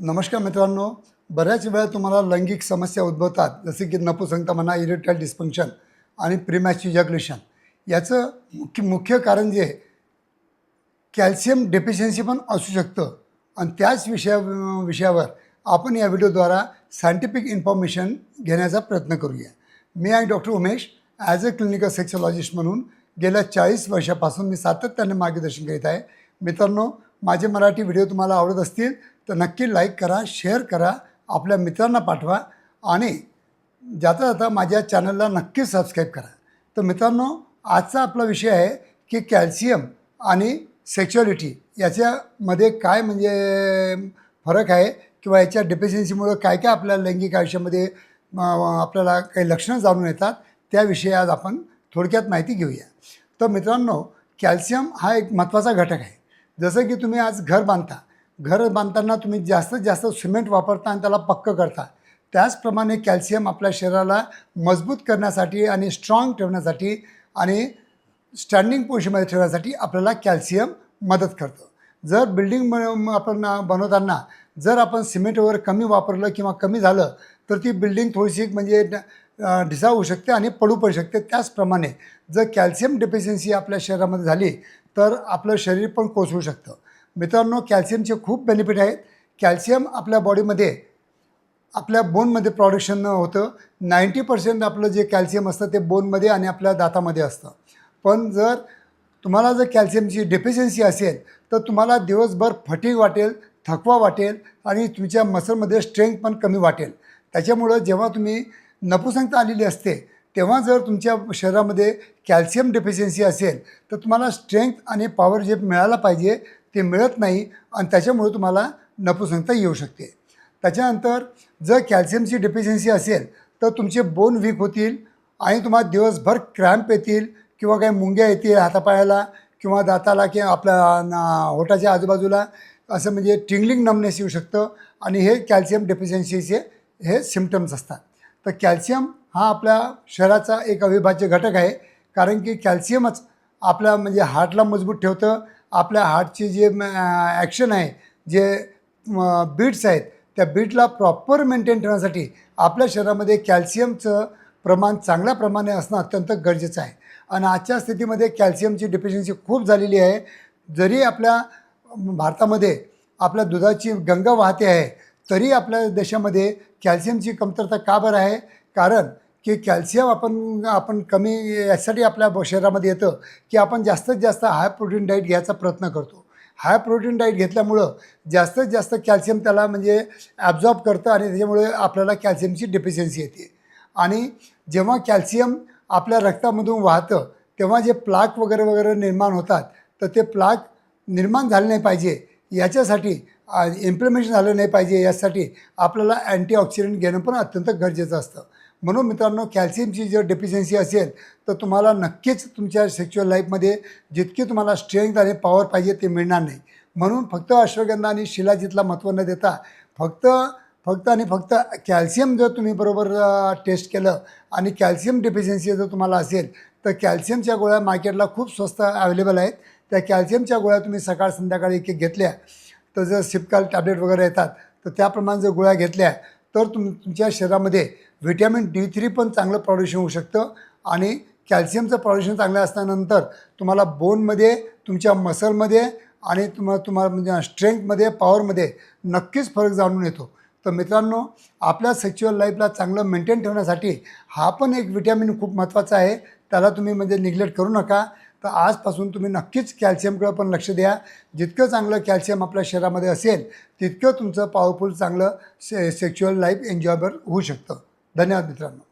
नमस्कार मित्रांनो बऱ्याच वेळा तुम्हाला लैंगिक समस्या उद्भवतात जसे की नपुसंगता म्हणा इरेक्टाईल डिस्फंक्शन आणि प्रिमॅच्यू जग्युलेशन याचं मुख्य मुख्य कारण जे कॅल्शियम डेफिशियन्सी पण असू शकतं. आणि त्याच विषया विषयावर आपण या व्हिडिओद्वारा सायंटिफिक इन्फॉर्मेशन घेण्याचा प्रयत्न करूया. मी आहे doctor Umesh as a clinical sexologist म्हणून गेल्या चाळीस वर्षापासून मी सातत्याने मार्गदर्शन करीत आहे. मित्रांनो माझे मराठी व्हिडिओ तुम्हाला आवडत असतील तर नक्की लाईक करा शेअर करा आपल्या मित्रांना पाठवा आणि जाता जाता माझ्या चॅनलला नक्की सबस्क्राईब करा. तर मित्रांनो आजचा आपला विषय आहे की कॅल्शियम आणि सेक्च्युअलिटी याच्यामध्ये काय म्हणजे फरक आहे किंवा याच्या डिफिशियन्सीमुळं काय काय आपल्या लैंगिक आयुष्यामध्ये आपल्याला काही लक्षणं जाणून येतात त्याविषयी आज आपण थोडक्यात माहिती घेऊया. तर मित्रांनो कॅल्शियम हा एक महत्त्वाचा घटक आहे. जसं की तुम्ही आज घर बांधता घर बांधताना तुम्ही जास्तीत जास्त सिमेंट वापरता आणि त्याला पक्कं करता. त्याचप्रमाणे कॅल्शियम आपल्या शरीराला मजबूत करण्यासाठी आणि स्ट्रॉंग ठेवण्यासाठी आणि स्टँडिंग पोझिशनमध्ये ठेवण्यासाठी आपल्याला कॅल्शियम मदत करतं. जर बिल्डिंग आपण बनवताना जर आपण सिमेंट वगैरे कमी वापरलं किंवा कमी झालं तर ती बिल्डिंग थोडीशी म्हणजे ढिसा होऊ शकते आणि पडू पडू शकते. त्याचप्रमाणे जर कॅल्शियम डेफिशियन्सी आपल्या शरीरामध्ये झाली तर आपलं शरीर पण कोसळू शकतं. मित्रांनो कॅल्शियमचे खूप बेनिफिट आहेत. कॅल्शियम आपल्या बॉडीमध्ये आपल्या बोनमध्ये प्रोडक्शन होतं. नाईंटी पर्सेंट आपलं जे कॅल्शियम असतं ते बोनमध्ये आणि आपल्या दातामध्ये असतं. पण जर तुम्हाला जर कॅल्शियमची डेफिशियन्सी असेल तर तुम्हाला दिवसभर फटीग वाटेल थकवा वाटेल आणि तुमच्या मसलमध्ये स्ट्रेंथ पण कमी वाटेल. त्याच्यामुळं जेव्हा तुम्ही नपुसंगता आलेली असते तेव्हा जर तुमच्या शरीरामध्ये कॅल्शियम डेफिशियन्सी असेल तर तुम्हाला स्ट्रेंथ आणि पॉवर जे मिळायला पाहिजे ते मिळत नाही आणि त्याच्यामुळे तुम्हाला नपुसंगता येऊ शकते. त्याच्यानंतर जर कॅल्शियमची डेफिशियन्सी असेल तर तुमचे बोन वीक होतील आणि तुम्हाला दिवसभर क्रॅम्प येतील किंवा काही मुंग्या येतील हातापायाला किंवा दाताला किंवा आपल्या ना- होटाच्या आजूबाजूला असं म्हणजे टिंगलिंग नमनेस येऊ शकतं आणि हे कॅल्शियम डेफिशियन्सीचे हे सिमटम्स असतात. तर कॅल्शियम हा आपल्या शरीराचा एक अविभाज्य घटक आहे कारण की कॅल्शियमच आपल्या म्हणजे हार्टला मजबूत ठेवतं आपल्या हार्टचे जे ॲक्शन आहे जे बीट्स आहेत त्या बीटला प्रॉपर मेंटेन ठेवण्यासाठी आपल्या शरीरामध्ये कॅल्शियमचं प्रमाण चांगल्या प्रमाणे असणं अत्यंत गरजेचं आहे. आणि आजच्या स्थितीमध्ये कॅल्शियमची डिफिशियन्सी खूप झालेली आहे. जरी आपल्या भारतामध्ये आपल्या दुधाची गंगा वाहते आहे तरी आपल्या देशामध्ये कॅल्शियमची कमतरता का बरं आहे? कारण की कॅल्शियम आपण आपण कमी यासाठी आपल्या शरीरामध्ये येतं की आपण जास्तीत जास्त हाय प्रोटीन डाईट घ्यायचा प्रयत्न करतो. हाय प्रोटीन डाईट घेतल्यामुळं जास्तीत जास्त कॅल्शियम त्याला म्हणजे ॲब्झॉर्ब करतं आणि त्याच्यामुळे आपल्याला कॅल्शियमची डेफिशियन्सी येते. आणि जेव्हा कॅल्शियम आपल्या रक्तामधून वाहतं तेव्हा जे प्लाक वगैरे वगैरे निर्माण होतात तर ते प्लाक निर्माण झाले नाही पाहिजे. याच्यासाठी इम्प्लिमेंटेशन झालं नाही पाहिजे. यासाठी आपल्याला अँटीऑक्सिडंट घेणं पण अत्यंत गरजेचं असतं. म्हणून मित्रांनो कॅल्शियमची जर डेफिशियन्सी असेल तर तुम्हाला नक्कीच तुमच्या सेक्च्युअल लाईफमध्ये जितकी तुम्हाला स्ट्रेंथ आणि पॉवर पाहिजे ते मिळणार नाही. म्हणून फक्त अश्वगंधा आणि शिलाजितला महत्त्व न देता फक्त फक्त आणि फक्त कॅल्शियम जर तुम्ही बरोबर टेस्ट केलं आणि कॅल्शियम डेफिशियन्सी जर तुम्हाला असेल तर कॅल्शियमच्या गोळ्या मार्केटला खूप स्वस्त अवेलेबल आहेत. त्या कॅल्शियमच्या गोळ्या तुम्ही सकाळ संध्याकाळी एक एक घेतल्या तर जर सिपकाल टॅबलेट वगैरे येतात तर त्याप्रमाणे जर गोळ्या घेतल्या तर तुम तुमच्या शरीरामध्ये व्हिटॅमिन डी थ्री पण चांगलं प्रॉड्युशन होऊ शकतं आणि कॅल्शियमचं प्रॉड्युशन चांगलं असल्यानंतर तुम्हाला बोनमध्ये तुमच्या मसलमध्ये आणि तुम्हाला तुम्हाला म्हणजे स्ट्रेंथमध्ये पॉवरमध्ये नक्कीच फरक जाणून येतो. तर मित्रांनो आपल्या सेक्च्युअल लाईफला चांगलं मेंटेन ठेवण्यासाठी हा पण एक विटॅमिन खूप महत्त्वाचा आहे. त्याला तुम्ही म्हणजे निग्लेक्ट करू नका. तर आजपासून तुम्ही नक्कीच कॅल्शियमकडे पण लक्ष द्या. जितकं चांगलं कॅल्शियम आपल्या शरीरामध्ये असेल तितकं तुमचं पॉवरफुल चांगलं से सेक्च्युअल लाईफ एन्जॉयबल होऊ शकतं. धन्यवाद मित्रांनो.